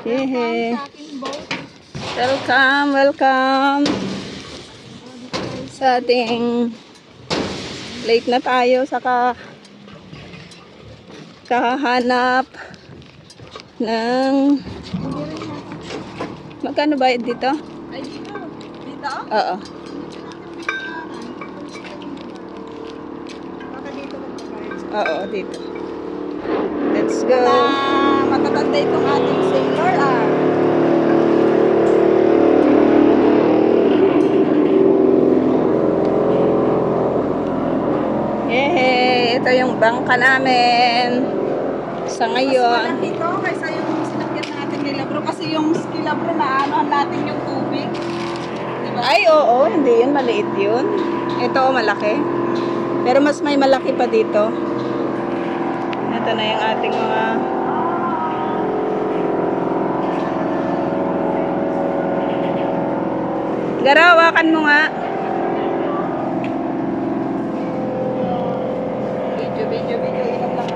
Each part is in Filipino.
Hehe. Welcome, welcome. Sa ating late na tayo sa ka kahanap ng magkano bayad dito? Ay, dito. Dito? Oo. Oo, dito. Let's go. Ah, matatanda itong ating sailor ah. Yehey! Ito yung bangka namin. Sa Mas ngayon. malaki ito kaysa yung sinakyan natin kay Labro. Kasi yung skilabro na ano natin yung tubig. Diba? Ay, oo. Hindi yun. Maliit yun. Ito, malaki. Pero mas may malaki pa dito. Ito na yung ating mga... Garawakan mo nga. Video, video, video. Inom lang.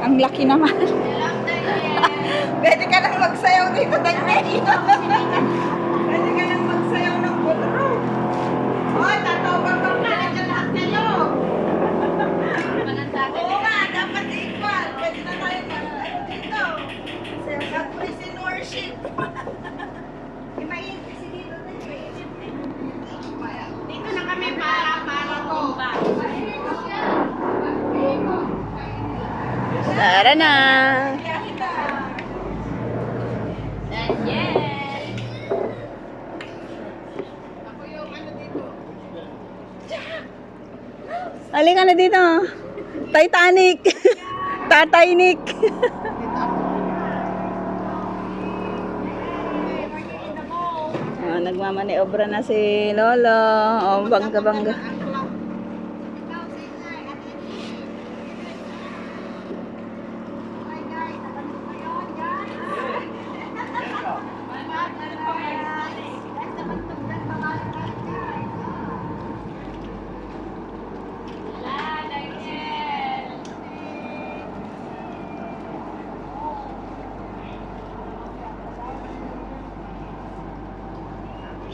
Ang laki naman. Tara na. Halika na dito. Titanic. Tataynik. oh, nagmamaniobra na si Lolo. Oh, bangga-bangga.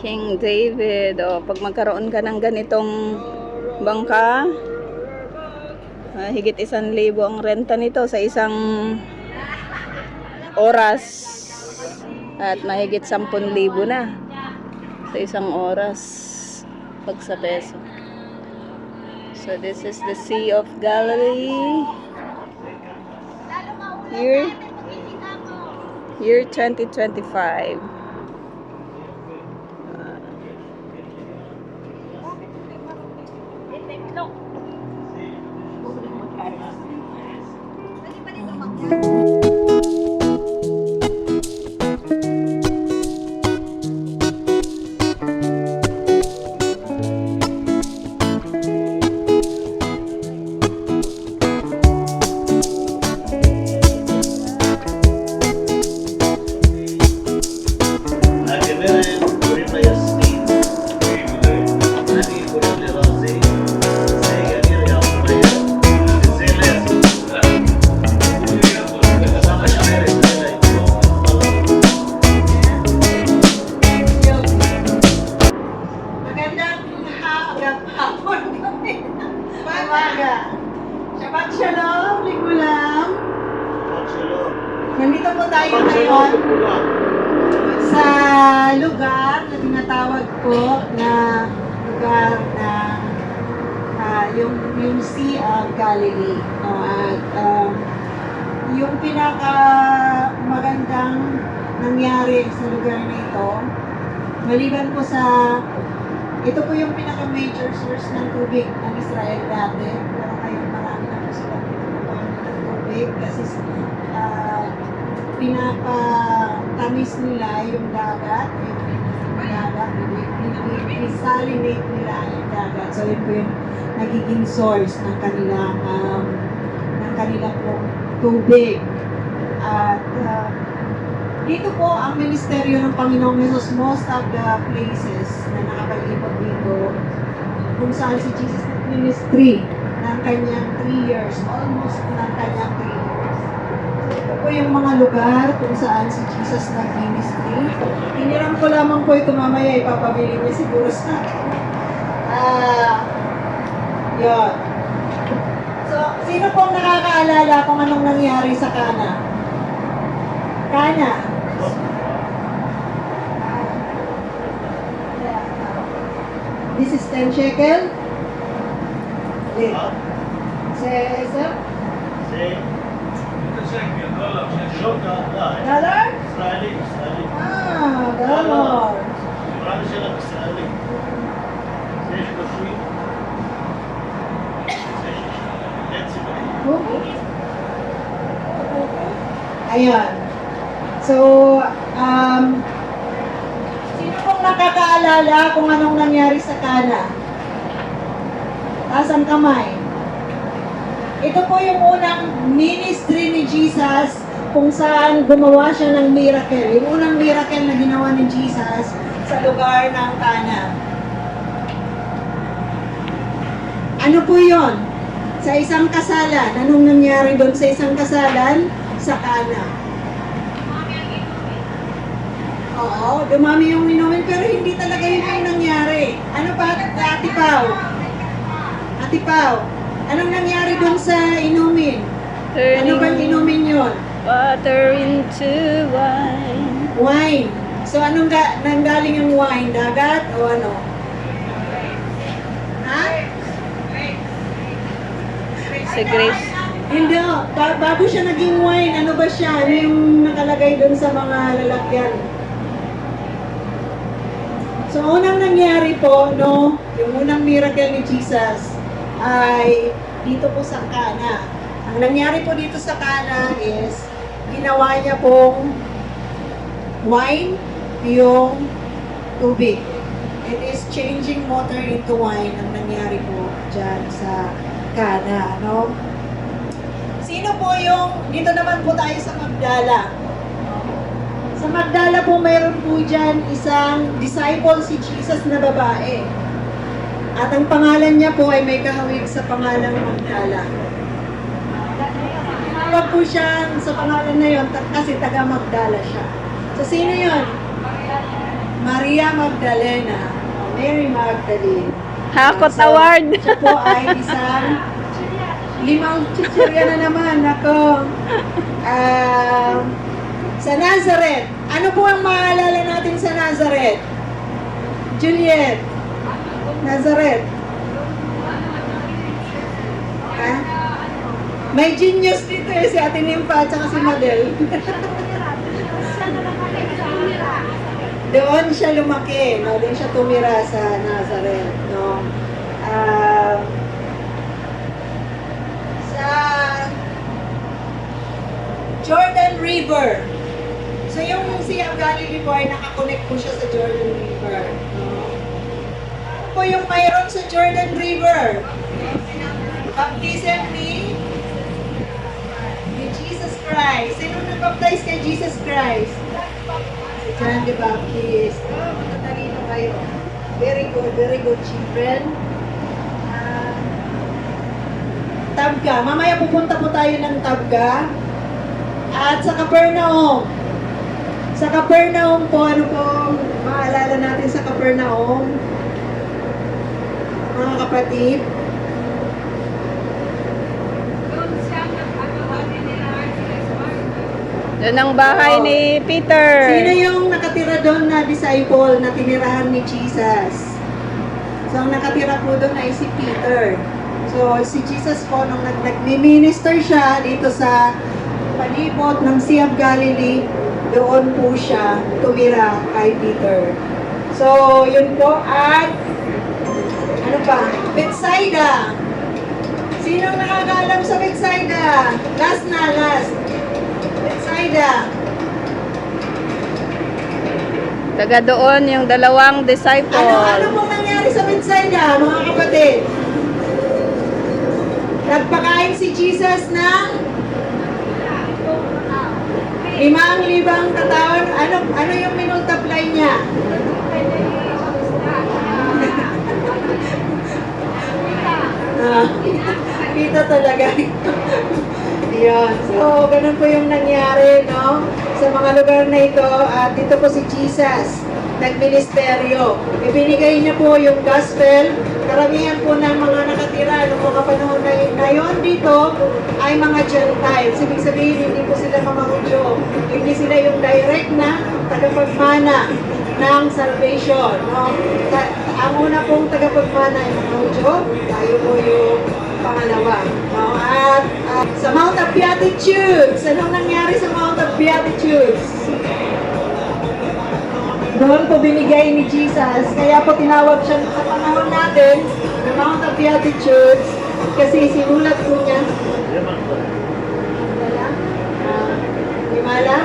King David. O, pag magkaroon ka ng ganitong bangka, ah, higit isang libo ang renta nito sa isang oras. At mahigit sampun libo na sa isang oras pag sa peso. So this is the Sea of Galilee. Year, year 2025. Maliban po sa ito po yung pinaka major source ng tubig ng Israel dati. Pero ngayon marami na po pinukuha ng tubig kasi uh, pinapatamis nila yung dagat, yung dagat, i-salinate nila yung dagat. So yun po yung nagiging source ng kanilang um, ng kanilang po tubig. At ah, dito po ang ministeryo ng Panginoong Yesus most of the places na nakapalibot dito kung saan si Jesus nag-ministry ng kanyang 3 years, almost ng kanyang 3 years. Ito po yung mga lugar kung saan si Jesus nag-ministry. Hiniram ko lamang po ito mamaya, ipapabili niya siguro sa Ah, yun. So, sino pong nakakaalala kung anong nangyari sa Kana? Kana? This is 10 shekel? Hindi. Sir, Say, Shok ka, ah, dollar? Israeli, Israeli. Ah, dollar. Marami sila Israeli. Say, Koshwi. Say, Let's see. Ayun. So, um, sino pong nakakaalala kung anong nangyari sa Kana? Taas ang kamay. Ito po yung unang ministry ni Jesus kung saan gumawa siya ng miracle. Yung unang miracle na ginawa ni Jesus sa lugar ng Kana. Ano po yon? Sa isang kasalan. Anong nangyari doon sa isang kasalan? Sa Kana. Oo, dumami yung inumin pero hindi talaga yun yung nangyari. Ano pa, Ate Pao? Ate Pao, anong nangyari doon sa inumin? Ano ba Turning inumin yun? water into wine. Wine. So anong ga nanggaling yung wine? Dagat o ano? Ha? Si Grace. Hindi. Ba- bago siya naging wine, ano ba siya? Ano yung nakalagay doon sa mga lalagyan? So, unang nangyari po, no, yung unang miracle ni Jesus ay dito po sa Kana. Ang nangyari po dito sa Kana is, ginawa niya pong wine yung tubig. It is changing water into wine ang nangyari po dyan sa Kana, no? Sino po yung, dito naman po tayo sa Magdala. Sa Magdala po, mayroon po dyan isang disciple si Jesus na babae. At ang pangalan niya po ay may kahawig sa pangalang Magdala. Tawag po siya sa pangalan na yon kasi taga Magdala siya. So sino yon? Maria Magdalena. Mary Magdalene. Hakot So, award. Siya po ay isang limang chichirya na naman. Ako. Um, sa Nazareth. Ano po ang maalala natin sa Nazareth? Juliet. Nazareth. Ha? May genius dito eh, si Ate Nympha at saka si Madel. Doon siya lumaki, no? Doon siya tumira sa Nazareth, no? Um, sa Jordan River. So yung of Galilee po ay nakakonect po siya sa Jordan River. No? Ano po yung mayroon sa Jordan River? Baptism ni ni Jesus Christ. Sino nag-baptize kay Jesus Christ? Si John the Baptist. Oh, matatalino kayo. Very good, very good children. Ah, Tabga. Mamaya pupunta po tayo ng Tabga. At sa Capernaum. Sa Capernaum po, ano po maalala natin sa Capernaum? Mga kapatid. Doon ang bahay Oo. ni Peter. Sino yung nakatira doon na disciple na tinirahan ni Jesus? So, ang nakatira po doon ay si Peter. So, si Jesus po, nung nag nag-minister siya dito sa palibot ng Sea of Galilee, doon po siya tumira kay Peter. So, yun po at ano pa? Bethsaida. Sino nakakaalam sa Bethsaida? Last na, last. Bethsaida. Taga doon yung dalawang disciple. Ano, ano pong nangyari sa Bethsaida, mga kapatid? Nagpakain si Jesus ng Limang libang katawan. Ano, ano yung minultiply niya? Ah, Kita talaga. Yun. So, ganun po yung nangyari, no? Sa mga lugar na ito, at dito po si Jesus, nagministeryo. Ibinigay niya po yung gospel. Karamihan po ng mga nakatira noong mga panahon na, yun dito ay mga Gentiles. Ibig sabihin, hindi po sila mga Hudyo. Hindi sila yung direct na tagapagmana ng salvation. No? Ta- ang una pong tagapagmana ay mga Hudyo, tayo po yung pangalawa. No? At, at sa Mount of Beatitudes, anong nangyari sa Mount of Beatitudes? Doon po binigay ni Jesus, kaya po tinawag siya sa panahon natin, the Mount of Beatitudes, kasi sinulat po niya. Wala? Ah, Himala?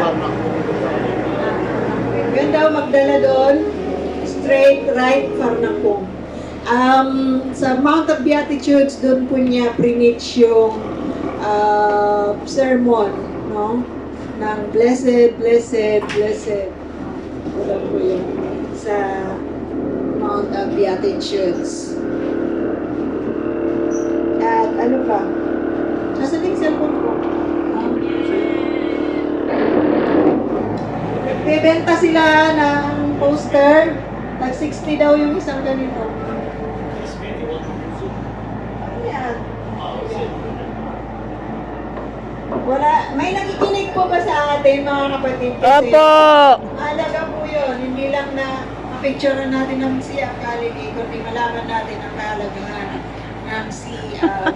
Yun daw magdala doon, straight right Farnapong. Um, sa Mount of Beatitudes, doon po niya preach yung uh, sermon, no? Ng blessed, blessed, blessed. Wala po yun sa Mount of Beatitudes. At ano pa? Nasaan yung cellphone ko? Nagbebenta sila ng poster. Tag 60 daw yung isang ganito. This meeting was Zoom. Yan? Was it? Wala, may nakikinig po ba sa atin mga kapatid? Opo! Mahalaga po yun. Hindi lang na ma-picture natin ng si Galilei, kundi malaman natin ang kahalagahan ng si uh,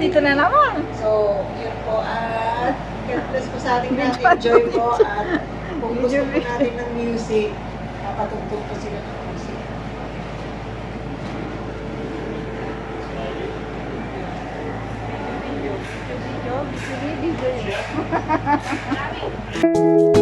Dito na naman. So, yun po. At God po sa ating natin. Enjoy po. At kung gusto po natin ng music, papatugtog po sila ng music. Video.